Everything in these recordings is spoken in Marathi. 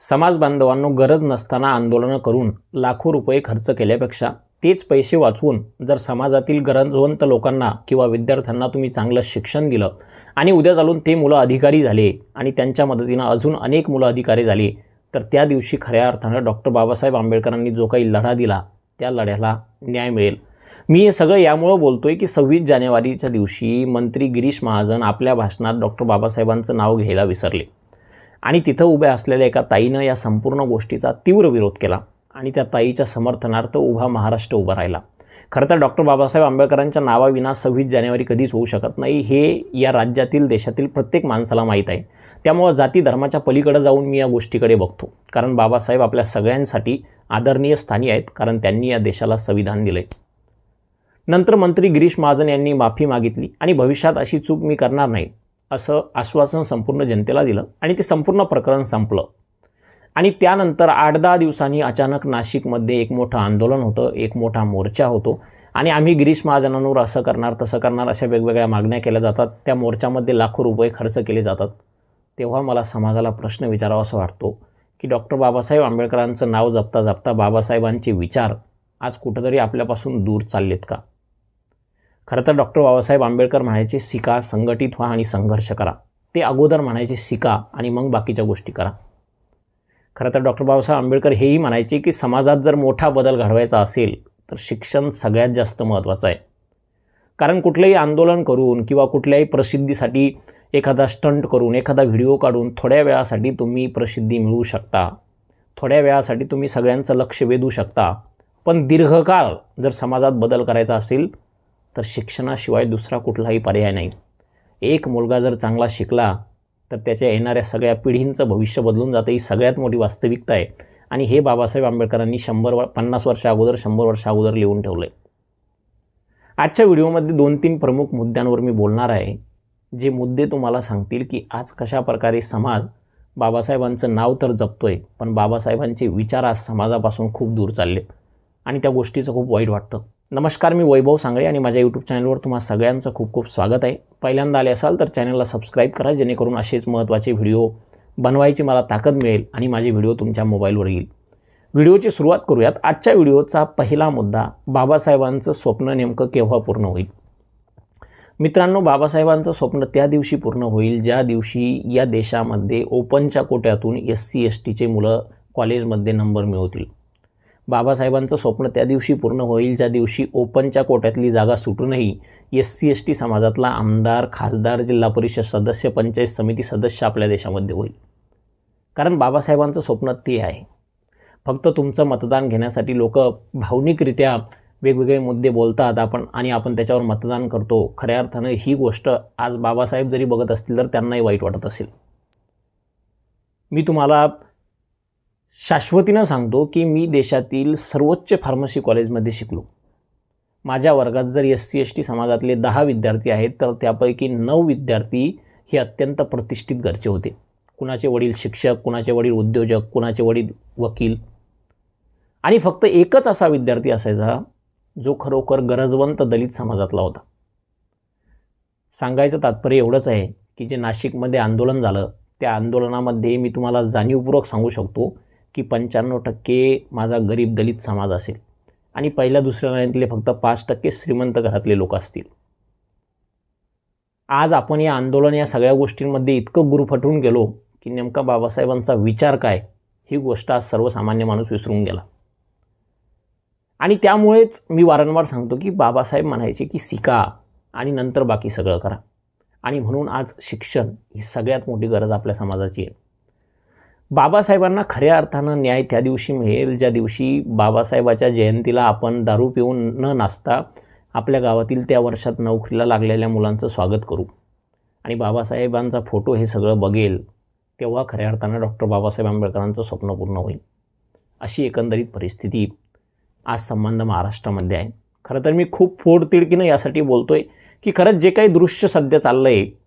समाज बांधवांनो गरज नसताना आंदोलनं करून लाखो रुपये खर्च केल्यापेक्षा तेच पैसे वाचवून जर समाजातील गरजवंत लोकांना किंवा विद्यार्थ्यांना तुम्ही चांगलं शिक्षण दिलं आणि उद्या चालून ते मुलं अधिकारी झाले आणि त्यांच्या मदतीनं अजून अनेक मुलं अधिकारी झाली तर त्या दिवशी खऱ्या अर्थानं डॉक्टर बाबासाहेब आंबेडकरांनी जो काही लढा दिला त्या लढ्याला न्याय मिळेल. मी हे सगळं यामुळं बोलतोय की सव्वीस जानेवारीच्या दिवशी मंत्री गिरीश महाजन आपल्या भाषणात डॉक्टर बाबासाहेबांचं नाव घ्यायला विसरले. आणि तिथं उभ्या असलेल्या एका ताईनं या संपूर्ण गोष्टीचा तीव्र विरोध केला आणि त्या ताईच्या समर्थनार्थ उभा महाराष्ट्र उभा राहिला. खरं तर डॉक्टर बाबासाहेब आंबेडकरांच्या नावाविना सव्वीस जानेवारी कधीच होऊ शकत नाही हे या राज्यातील देशातील प्रत्येक माणसाला माहीत आहे. त्यामुळं जाती धर्माच्या पलीकडे जाऊन मी या गोष्टीकडे बघतो. कारण बाबासाहेब आपल्या सगळ्यांसाठी आदरणीय स्थानी आहेत कारण त्यांनी या देशाला संविधान दिलं आहे नंतर मंत्री गिरीश महाजन यांनी माफी मागितली आणि भविष्यात अशी चूक मी करणार नाही. असं आश्वासन संपूर्ण जनतेला दिलं आणि ते संपूर्ण प्रकरण संपलं. आणि त्यानंतर आठ दहा दिवसांनी अचानक नाशिकमध्ये एक मोठं आंदोलन होतं एक मोठा मोर्चा होतो. आणि आम्ही गिरीश महाजनांवर असं करणार तसं करणार अशा वेगवेगळ्या मागण्या केल्या जातात. त्या मोर्चामध्ये लाखो रुपये खर्च केले जातात. तेव्हा मला समाजाला प्रश्न विचारावा असं वाटतो की डॉक्टर बाबासाहेब आंबेडकरांचं नाव जपता जपता बाबासाहेबांचे विचार आज कुठंतरी आपल्यापासून दूर चाललेत का? खरं तर डॉक्टर बाबासाहेब आंबेडकर म्हणायचे शिका संघटित व्हा आणि संघर्ष करा. ते अगोदर म्हणायचे शिका आणि मग बाकीच्या गोष्टी करा. खरं तर डॉक्टर बाबासाहेब आंबेडकर हेही म्हणायचे की समाजात जर मोठा बदल घडवायचा असेल तर शिक्षण सगळ्यात जास्त महत्त्वाचं आहे. कारण कुठलंही आंदोलन करून किंवा कुठल्याही प्रसिद्धीसाठी एखादा स्टंट करून एखादा व्हिडिओ काढून थोड्या वेळासाठी तुम्ही प्रसिद्धी मिळवू शकता. थोड्या वेळासाठी तुम्ही सगळ्यांचं लक्ष वेधू शकता. पण दीर्घकाळ जर समाजात बदल करायचा असेल तर शिक्षणाशिवाय दुसरा कुठलाही पर्याय नाही. एक मुलगा जर चांगला शिकला तर त्याच्या येणाऱ्या सगळ्या पिढींचं भविष्य बदलून जातं. ही सगळ्यात मोठी वास्तविकता आहे. आणि हे बाबासाहेब आंबेडकरांनी शंभर व पन्नास वर्षा अगोदर शंभर वर्षा अगोदर लिहून ठेवलं आहे आजच्या व्हिडिओमध्ये दोन तीन प्रमुख मुद्द्यांवर मी बोलणार आहे जे मुद्दे तुम्हाला सांगतील की आज कशा प्रकारे समाज बाबासाहेबांचं नाव तर जपतो आहे पण बाबासाहेबांचे विचार आज समाजापासून खूप दूर चालले आणि त्या गोष्टीचं खूप वाईट वाटतं. नमस्कार मी वैभव सांगळे आणि माझ्या यूट्यूब चॅनलवर तुम्हा सगळ्यांचं खूप खूप स्वागत आहे. पहिल्यांदा आले असाल तर चॅनलला सबस्क्राईब करा जेणेकरून असेच महत्त्वाचे व्हिडिओ बनवायची मला ताकद मिळेल आणि माझे व्हिडिओ तुमच्या मोबाईलवर येईल. व्हिडिओची सुरुवात करूयात. आजच्या व्हिडिओचा पहिला मुद्दा बाबासाहेबांचं स्वप्न नेमकं केव्हा पूर्ण होईल? मित्रांनो बाबासाहेबांचं स्वप्न त्या दिवशी पूर्ण होईल ज्या दिवशी या देशामध्ये ओपनच्या कोट्यातून एस सी एस टीचे मुलं कॉलेजमध्ये नंबर मिळवतील. बाबासाहेबांचं स्वप्न त्या दिवशी पूर्ण होईल ज्या दिवशी ओपनच्या कोट्यातली जागा सुटूनही एस सी एस टी समाजातला आमदार खासदार जिल्हा परिषद सदस्य पंचायत समिती सदस्य आपल्या देशामध्ये होईल. कारण बाबासाहेबांचं स्वप्न ते आहे. फक्त तुमचं मतदान घेण्यासाठी लोक भावनिकरित्या वेगवेगळे मुद्दे बोलतात आपण आणि आपण त्याच्यावर मतदान करतो. खऱ्या अर्थानं ही गोष्ट आज बाबासाहेब जरी बघत असतील तर त्यांनाही वाईट वाटत असेल. मी तुम्हाला शाश्वतीनं सांगतो की मी देशातील सर्वोच्च फार्मसी कॉलेजमध्ये शिकलो. माझ्या वर्गात जर एस सी एस टी समाजातले दहा विद्यार्थी आहेत तर त्यापैकी नऊ विद्यार्थी हे अत्यंत प्रतिष्ठित घरचे होते. कुणाचे वडील शिक्षक कुणाचे वडील उद्योजक कुणाचे वडील वकील. आणि फक्त एकच असा विद्यार्थी असायचा जो खरोखर गरजवंत दलित समाजातला होता. सांगायचं तात्पर्य एवढंच आहे की जे नाशिकमध्ये आंदोलन झालं त्या आंदोलनामध्ये मी तुम्हाला जाणीवपूर्वक सांगू शकतो की पंच्याण्णव टक्के माझा गरीब दलित समाज असेल. आणि पहिल्या दुसऱ्या लाईनीतले फक्त पाच टक्के श्रीमंत घरातले लोक असतील. आज आपण या आंदोलन या सगळ्या गोष्टींमध्ये इतकं गुरुफटून गेलो की नेमका बाबासाहेबांचा विचार काय ही गोष्ट आज सर्वसामान्य माणूस विसरून गेला. आणि त्यामुळेच मी वारंवार सांगतो की बाबासाहेब म्हणायचे की शिका आणि नंतर बाकी सगळं करा. आणि म्हणून आज शिक्षण ही सगळ्यात मोठी गरज आपल्या समाजाची आहे. बाबासाहेबांना खऱ्या अर्थानं न्याय त्या दिवशी मिळेल ज्या दिवशी बाबासाहेबाच्या जयंतीला आपण दारू पिऊन न नाचता आपल्या गावातील त्या वर्षात नोकरीला लागलेल्या मुलांचं स्वागत करू. आणि बाबासाहेबांचा फोटो हे सगळं बघेल तेव्हा खऱ्या अर्थानं डॉक्टर बाबासाहेब आंबेडकरांचं स्वप्न पूर्ण होईल. अशी एकंदरीत परिस्थिती आज संबंध महाराष्ट्रामध्ये आहे. खरं तर मी खूप फोडतिडकीनं यासाठी बोलतो आहे की खरंच जे काही दृश्य सध्या चाललं आहे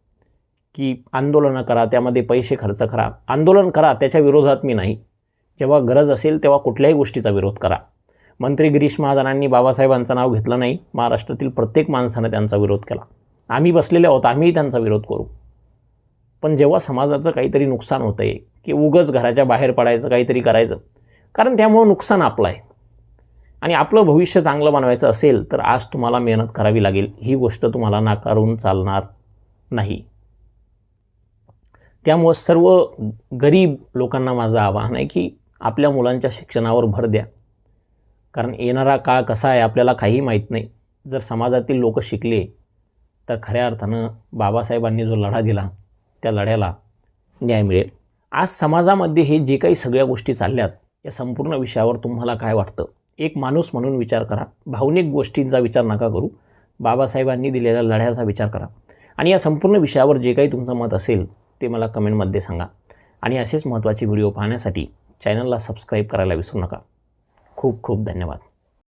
की आंदोलनं करा त्यामध्ये पैसे खर्च करा. आंदोलन करा त्याच्या विरोधात मी नाही. जेव्हा गरज असेल तेव्हा कुठल्याही गोष्टीचा विरोध करा. मंत्री गिरीश महाजनांनी बाबासाहेबांचं नाव घेतलं नाही. महाराष्ट्रातील प्रत्येक माणसानं त्यांचा विरोध केला. आम्ही बसलेले आहोत आम्हीही त्यांचा विरोध करू. पण जेव्हा समाजाचं काहीतरी नुकसान होतं आहे की उगच घराच्या बाहेर पडायचं काहीतरी करायचं कारण त्यामुळं नुकसान आपलं आहे. आणि आपलं भविष्य चांगलं बनवायचं असेल तर आज तुम्हाला मेहनत करावी लागेल. ही गोष्ट तुम्हाला नाकारून चालणार नाही. त्यामुळं सर्व गरीब लोकांना माझं आवाहन आहे की आपल्या मुलांच्या शिक्षणावर भर द्या. कारण येणारा काळ कसा आहे आपल्याला काही माहीत नाही. जर समाजातील लोक शिकले तर खऱ्या अर्थानं बाबासाहेबांनी जो लढा दिला त्या लढ्याला न्याय मिळेल. आज समाजामध्ये हे जे काही सगळ्या गोष्टी चालल्यात या संपूर्ण विषयावर तुम्हाला काय वाटतं? एक माणूस म्हणून विचार करा. भावनिक गोष्टींचा विचार नका करू. बाबासाहेबांनी दिलेल्या लढ्याचा विचार करा. आणि या संपूर्ण विषयावर जे काही तुमचं मत असेल ते मला कमेंटमध्ये सांगा. आणि असेच महत्त्वाचे व्हिडिओ पाहण्यासाठी चॅनलला सबस्क्राईब करायला विसरू नका. खूप खूप धन्यवाद.